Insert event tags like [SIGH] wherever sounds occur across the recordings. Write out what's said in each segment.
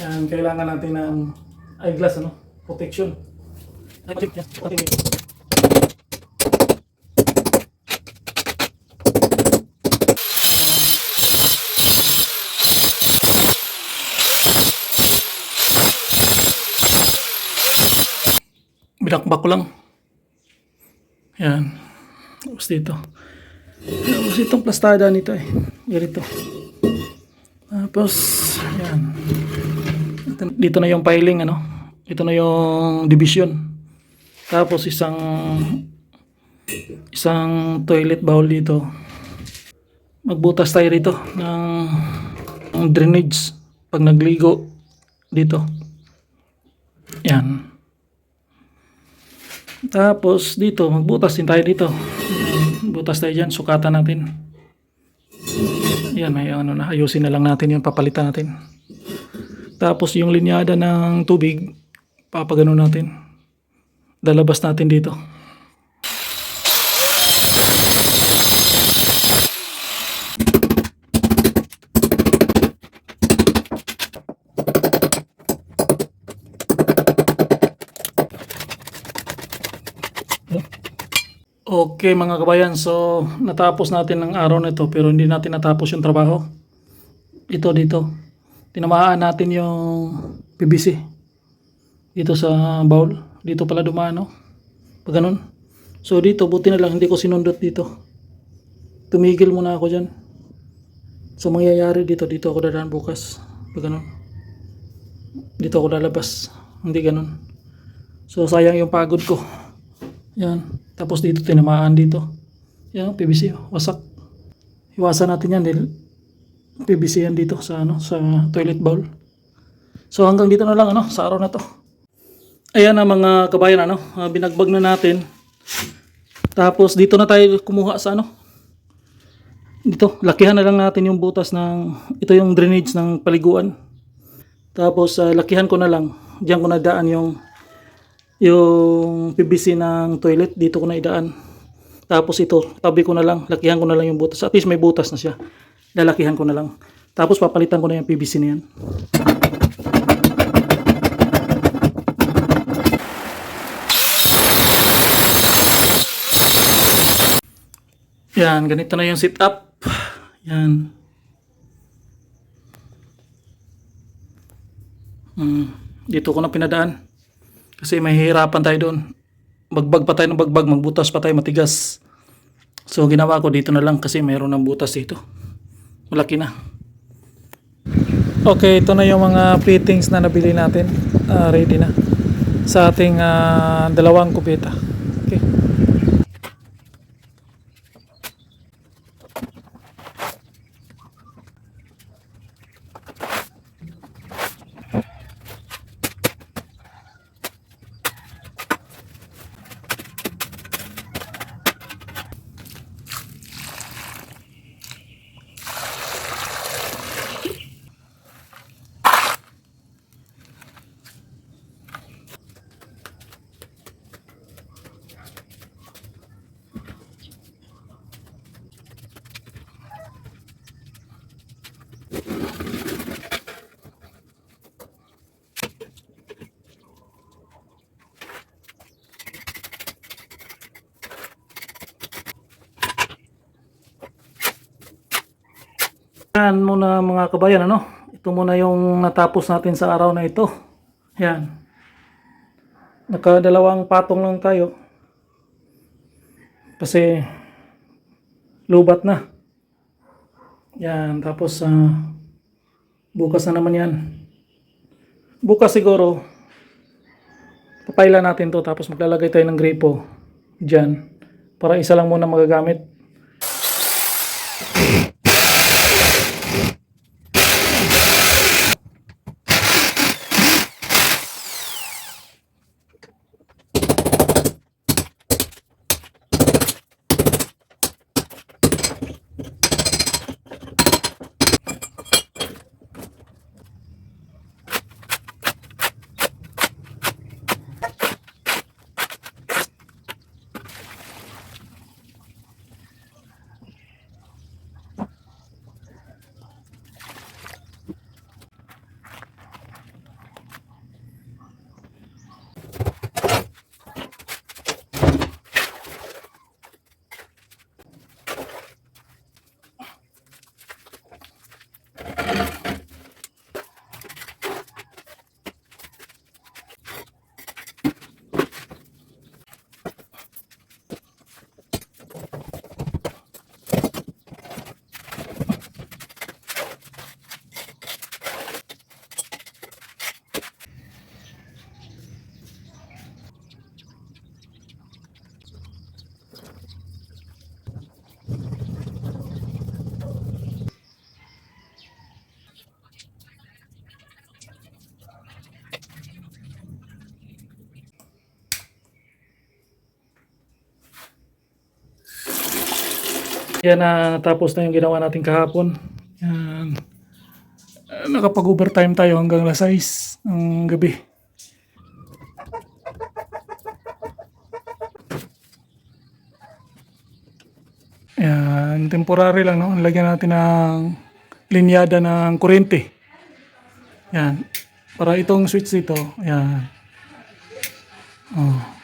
Yan, kailangan natin ng eyeglass, ano? Protection. Binakbak ko lang. Yan. Tapos dito. Tapos itong plastada nito eh. Ganito. Tapos, yan. Ito- Dito na yung piling, ano. Ito na yung division. Tapos isang isang toilet bowl dito. Magbutas tayo rito ng, ng drainage pag nagligo dito. Yan. Tapos dito, magbutas din tayo dito. Butas tayo dyan, sukatan natin. Yan, may ano na, ayusin na lang natin yun, papalitan natin. Tapos yung linyada ng tubig, papagano natin. Lalabas natin dito. Okay mga kabayan, so natapos natin ang araw na ito pero hindi natin natapos yung trabaho. Ito dito. Tinamaan natin yung PVC. Dito sa bowl. Dito pala dumaan, no? Pag ganun. So dito, buti na lang hindi ko sinundot dito. Tumigil muna ako dyan. So mangyayari dito, dito ako dadaan bukas. Pag ganun. Dito ako lalabas. Hindi ganun. So sayang yung pagod ko. Yan. Tapos dito tinamaan dito. Yan, PVC. Wasak. Iwasan natin yan dahil PVC yan dito sa ano sa toilet bowl. So hanggang dito na lang ano sa araw na to. Ayan na mga kabayan ano, ah, binagbag na natin. Tapos dito na tayo kumuha sa ano. Dito, lakihan na lang natin yung butas ng ito yung drainage ng paliguan. Tapos ah, lakihan ko na lang. Diyan ko na daan yung yung PVC ng toilet dito ko na idaan. Tapos ito, tabi ko na lang, lakihan ko na lang yung butas. At least may butas na siya. Lalakihan ko na lang. Tapos papalitan ko na yung PVC na yan. Yan, ganito na yung setup. Yan. Hmm, dito ko na pinadaan. Kasi may hihirapan tayo doon. Bagbag pa tayo ng bagbag, magbutas pa tayo matigas. So ginawa ko dito na lang kasi mayroon ng butas dito. Malaki na. Okay, ito na yung mga fittings na nabili natin. Ah, ready na. Sa ating ah, dalawang kubeta. Okay. Yan muna mga kabayan, ano? Ito muna yung natapos natin sa araw na ito. Yan. Nakadalawang patong lang tayo. Kasi lubat na. Yan, tapos ah, bukas na naman yan. Bukas siguro papailan natin to tapos maglalagay tayo ng gripo dyan para isa lang muna magagamit. Yan na tapos na yung ginawa natin kahapon. Yan. Uh, Nakapag-overtime tayo hanggang alas 6 ng gabi. Yan, temporary lang, no? Lagyan natin ng linyada ng kuryente. Yan. Para itong switch dito, yan. Oh.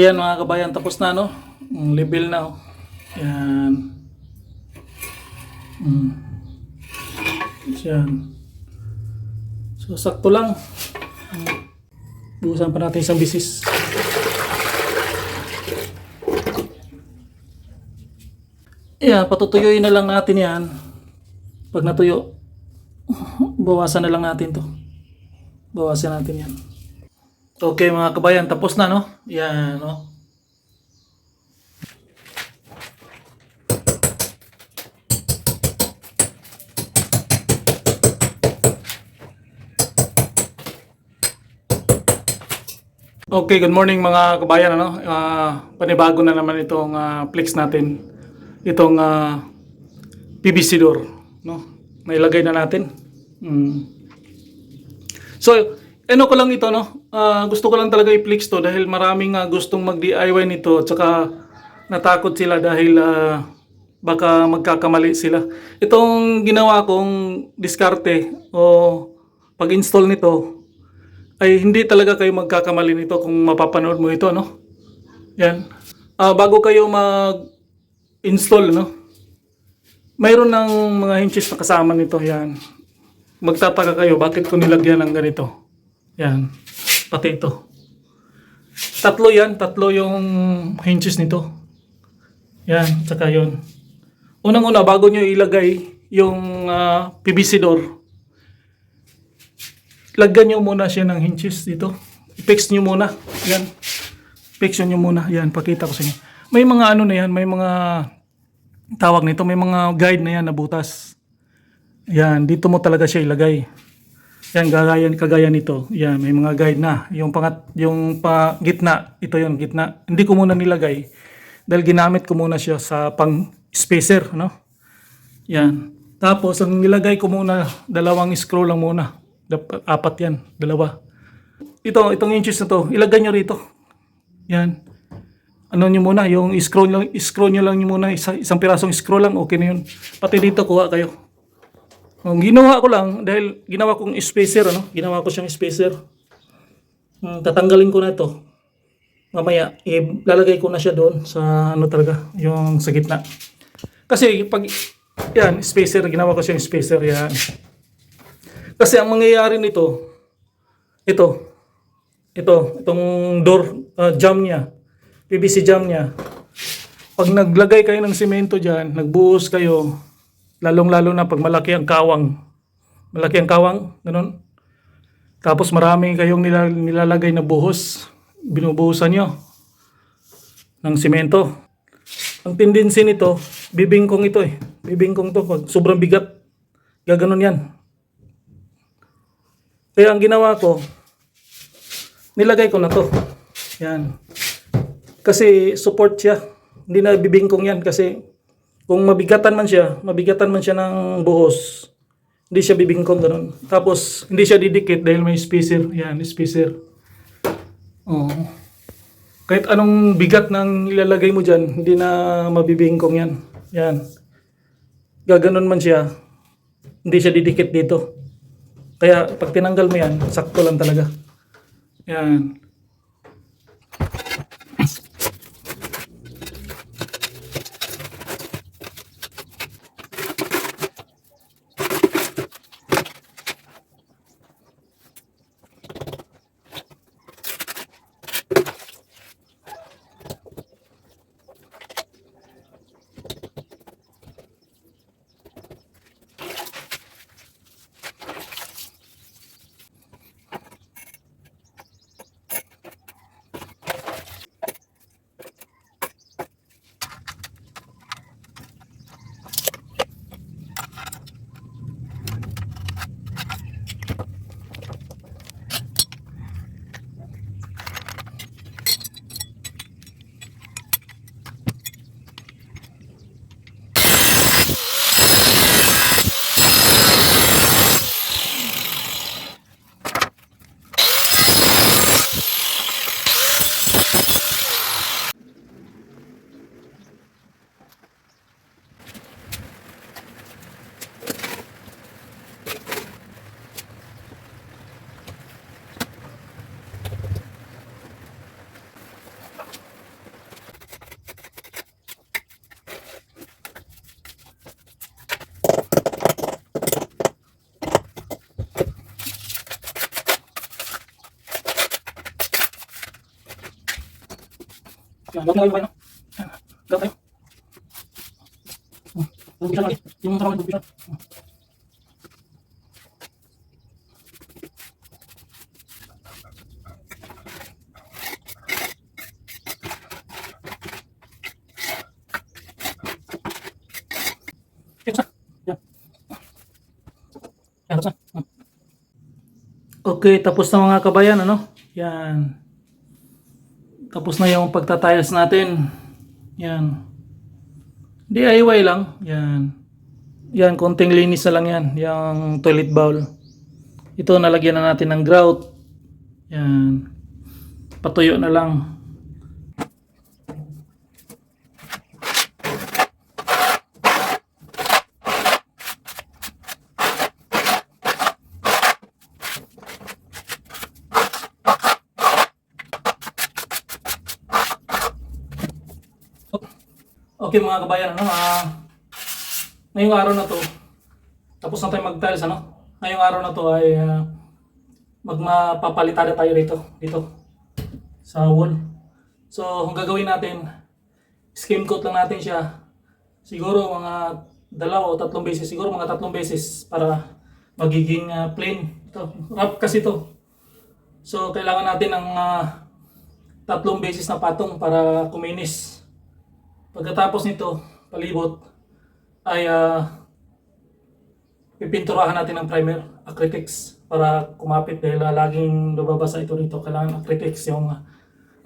Ayan mga kabayan, tapos na no? Ang level na oh. Yan. Mm. Yan. So, sakto lang. Mm. Buusan pa natin isang bisis. Ayan, patutuyuin na lang natin yan. Pag natuyo, [LAUGHS] bawasan na lang natin to. Bawasan natin yan. Okay mga kabayan, tapos na no? Yan no? Okay, good morning mga kabayan ano. Ah, panibago na naman itong ah, flex natin. Itong ah, PVC door, no? Nailagay na natin. Mm. So, ano ko lang ito, no? Ah, gusto ko lang talaga i-flex to dahil maraming ah, gustong mag-DIY nito at saka natakot sila dahil ah, baka magkakamali sila. Itong ginawa kong diskarte o pag-install nito ay hindi talaga kayo magkakamali nito kung mapapanood mo ito, no? Yan. Ah, bago kayo mag-install, no? mayroon ng mga hinges na kasama nito, yan. Magtataka kayo, bakit ko nilagyan ng ganito? Yan. Pati ito. Tatlo yan, tatlo yung hinges nito. Yan, tsaka yun. Unang-una, bago nyo ilagay yung ah, PVC door, lagyan nyo muna siya ng hinges dito. I-fix nyo muna. Yan. Fix nyo muna. Yan, pakita ko sa inyo. May mga ano na yan, may mga tawag nito, may mga guide na yan na butas. Yan, dito mo talaga siya ilagay. Yan, kagaya, kagaya nito. Yan, may mga guide na. Yung pangat, yung pa gitna, ito yung gitna. Hindi ko muna nilagay dahil ginamit ko muna siya sa pang spacer, no? Yan. Tapos, ang nilagay ko muna, dalawang screw lang muna. Dap- Apat yan, dalawa. Ito, itong inches na to, ilagay nyo rito. Yan. Ano nyo muna, yung screw lang, screw nyo lang nyo muna, isa, isang pirasong screw lang, okay na yun. Pati dito, kuha kayo. Ang ginawa ko lang, dahil ginawa kong spacer, ano? Ginawa ko siyang spacer. Hmm, tatanggalin ko na ito. Mamaya, ilalagay ko na siya doon sa ano talaga, yung sa gitna. Kasi pag, yan, spacer, ginawa ko siyang spacer, yan. Kasi ang mangyayari nito, ito, ito, itong door uh, jam niya, PVC jam niya. Pag naglagay kayo ng semento dyan, nagbuhos kayo, lalong-lalo na pag malaki ang kawang. Malaki ang kawang, ganun. Tapos marami kayong nila, nilalagay na buhos, binubuhusan nyo ng semento. Ang tendency nito, bibingkong ito eh. Bibingkong to, sobrang bigat, gaganon yan. Kaya ang ginawa ko, nilagay ko na to. Yan. Kasi support siya. Hindi na bibingkong yan kasi kung mabigatan man siya, mabigatan man siya ng buhos, hindi siya bibingkong ganun. Tapos, hindi siya didikit dahil may spacer. Yan, spacer. Oo. Kahit anong bigat ng ilalagay mo dyan, hindi na mabibingkong yan. Yan. Gaganon man siya, hindi siya didikit dito. Kaya pag tinanggal mo yan, sakto lang talaga. Yan. Huwag na kayo, no? Yan, Huwag kayo. Hmm, bubuksan lagi. Yung tawag, bubuksan. Hmm. Yan, buksan. Yan. Yan, buksan. Hmm. Okay, tapos na mga kabayan, ano? Yan. Tapos na yung pagtatiles natin. Yan. DIY lang. Yan. Yan, konting linis na lang yan. Yung toilet bowl. Ito, nalagyan na natin ng grout. Yan. Patuyo na lang. Okay mga kabayan, ano, ah, ngayong araw na to, tapos na tayo mag-tiles, ano? Ngayong araw na to ay uh, magmapapalitada tayo rito, dito, sa wall. So, ang gagawin natin, skim coat lang natin siya. Siguro mga dalawa o tatlong beses, siguro mga tatlong beses para magiging ah, plain. Ito, wrap kasi to. So, kailangan natin ng ah, tatlong beses na patong para kuminis. Pagkatapos nito, palibot, ay ah, pipinturahan natin ng primer, acrylics, para kumapit dahil ah, laging lumabasa ito rito. Kailangan acrylics yung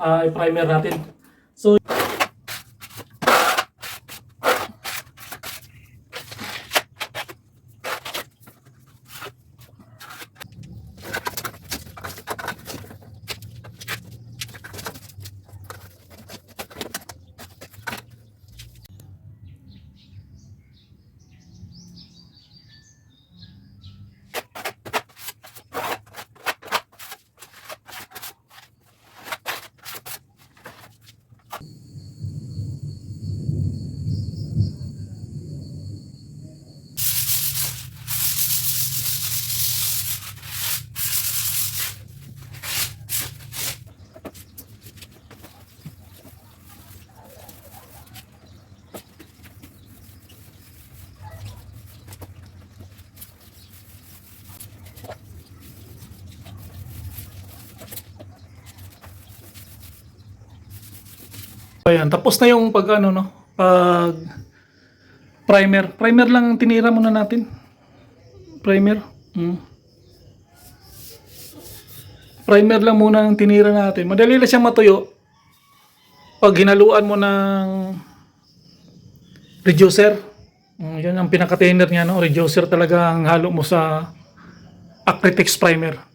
ah, primer natin. So, Ayan, tapos na yung pag ano no, pag primer. Primer lang ang tinira muna natin. Primer. Mm. Primer lang muna ang tinira natin. Madali lang siyang matuyo. Pag hinaluan mo ng reducer. Mm, yan ang pinaka-thinner niya, no? Reducer talaga ang halo mo sa Acrytex primer.